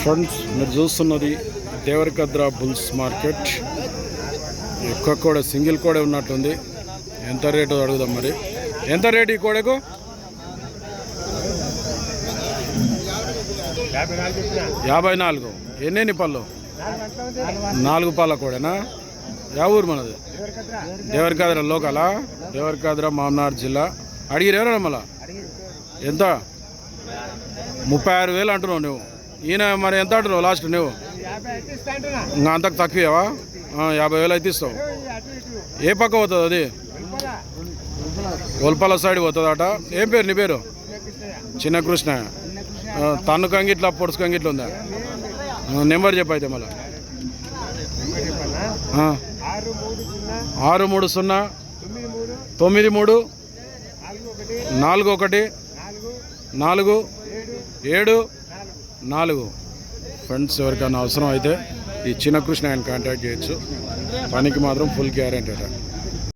Friends మీరు చూస్తున్నది Devarakadra bulls market. ఒక్క కోడ సింగిల్ కోడే ఉన్నట్టుంది. ఎంత రేటు అడుగుదాం మరి. ఎంత రేటు ఈ కోడకు? యాభై నాలుగు. ఎన్నెన్ని పళ్ళు? నాలుగు పళ్ళ కోడేనా? యా ఊరు మనది? దేవరకాద్ర లోకలా? దేవరకాద్ర మామనార్ జిల్లా. అడిగిరేనా మళ్ళా? ఎంత? ముప్పై ఆరు వేలు అంటున్నావు నువ్వు. ఈయన మరి ఎంత అంటున్నావు లాస్ట్ నువ్వు ఇంకా అంతకు తక్కువవా? యాభై వేలు అయితే ఇస్తావు. ఏ పక్క పోతుంది అది? ఒల్పల సైడ్ పోతుందట. ఏం పేరు నీ పేరు? చిన్న కృష్ణ. తను తన్ను కంగిట్లా పొడుసు కంగిట్లా ఉందా? నెంబర్ చెప్పు అయితే మళ్ళా. ఆరు మూడు సున్నా తొమ్మిది మూడు నాలుగు ఒకటి నాలుగు ఏడు నాలుగు ఫ్రెండ్స్ ఎవరికైనా అవసరం అయితే ఈ చిన్న కృష్ణ ఆయన కాంటాక్ట్ చేయొచ్చు. పనికి మాత్రం ఫుల్ గ్యారెంటీ అట.